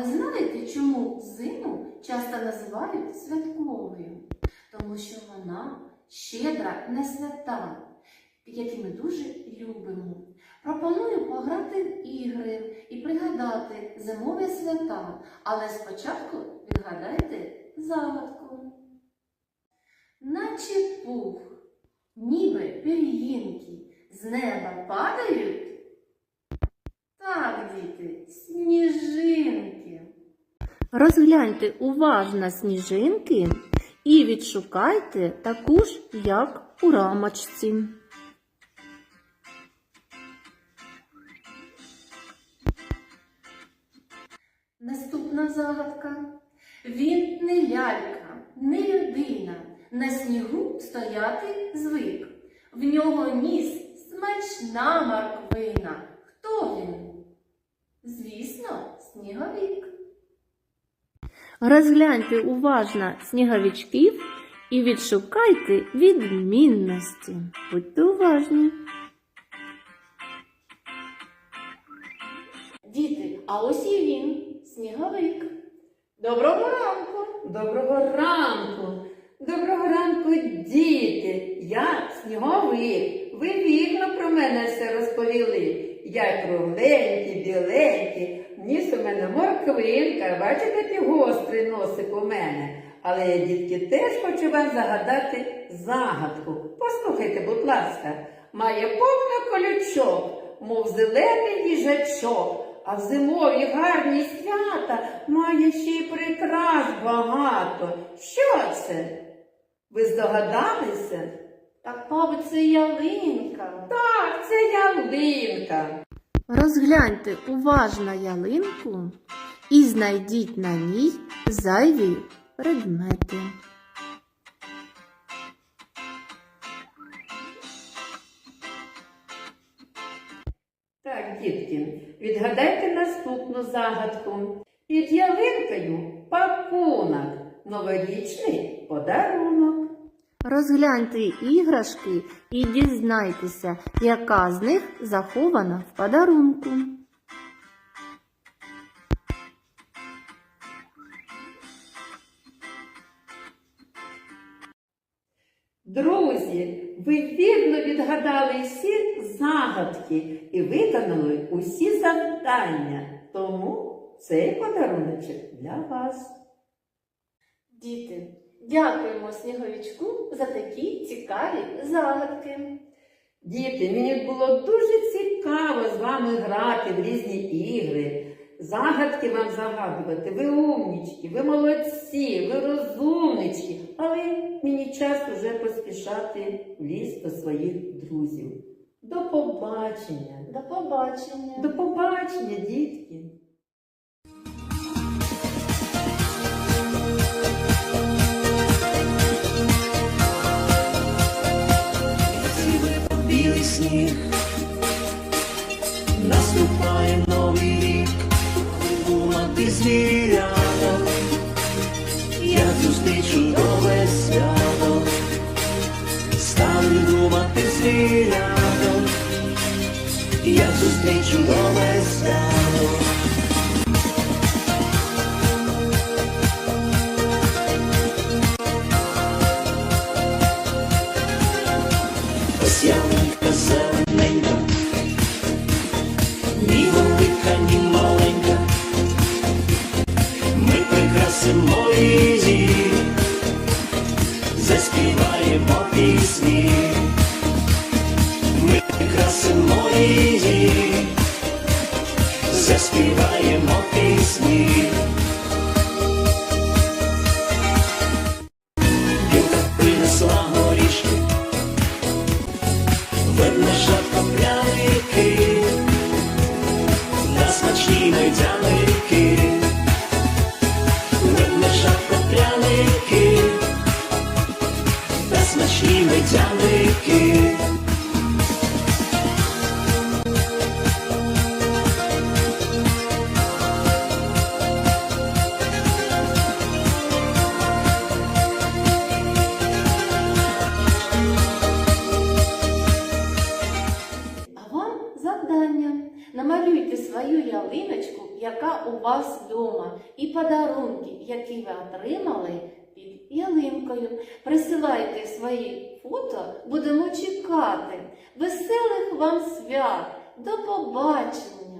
ви знаєте, чому зиму часто називають святковою? Тому що вона щедра на свята, які ми дуже любимо. Пропоную пограти в ігри і пригадати зимові свята, але спочатку відгадайте загадку. Наче пух, ніби пір'їнки з неба падають. Так, діти, сніжинки. Розгляньте уважно сніжинки і відшукайте таку ж, як у рамочці. Наступна загадка. Він не лялька, не людина, на снігу стояти звик. В нього ніс смачна морквина. Хто він? Звісно, сніговик. Розгляньте уважно сніговичків і відшукайте відмінності. Будьте уважні. Діти, а ось і він, сніговик. Доброго ранку! Доброго ранку! Доброго ранку, діти! Я сніговик. Ви вірно про мене все розповіли. Я кругленький, біленький, ніс у мене морквинка. Бачите, який гострий носик у мене. Але я, дітки, теж хочу вам загадати загадку. Послухайте, будь ласка, має повно колючок, мов зелений їжачок. А в зимові гарні свята має ще й прикрас багато. Що це? Ви здогадалися? Так, мабуть, це ялинка. Так, це ялинка. Розгляньте уважно ялинку і знайдіть на ній зайві предмети. Так, дітки, відгадайте наступну загадку. Під ялинкою пакунок, новорічний подарунок. Розгляньте іграшки і дізнайтеся, яка з них захована в подарунку. Друзі, ви вірно відгадали всі загадки і виконали усі завдання. Тому цей подаруночок для вас. Діти, дякуємо сніговичку за такі цікаві загадки. Діти, мені було дуже цікаво з вами грати в різні ігри, загадки вам загадувати. Ви умнічки, ви молодці, ви розумнички. Але мені час уже поспішати в ліс до своїх друзів. До побачення. До побачення. До побачення, дітки. Наступає новий рік, думати звіряток, як зустрічу нове свято, стали думати звіряток, як зустрічу нове свято. Її, заспіваємо пісні. Ми прикрасимо її, заспіваємо пісні. Білка принесла горішки, Ведмежатка пряники, на смачні медяники, свою ялиночку, яка у вас вдома, і подарунки, які ви отримали під ялинкою. Присилайте свої фото, будемо чекати. Веселих вам свят! До побачення!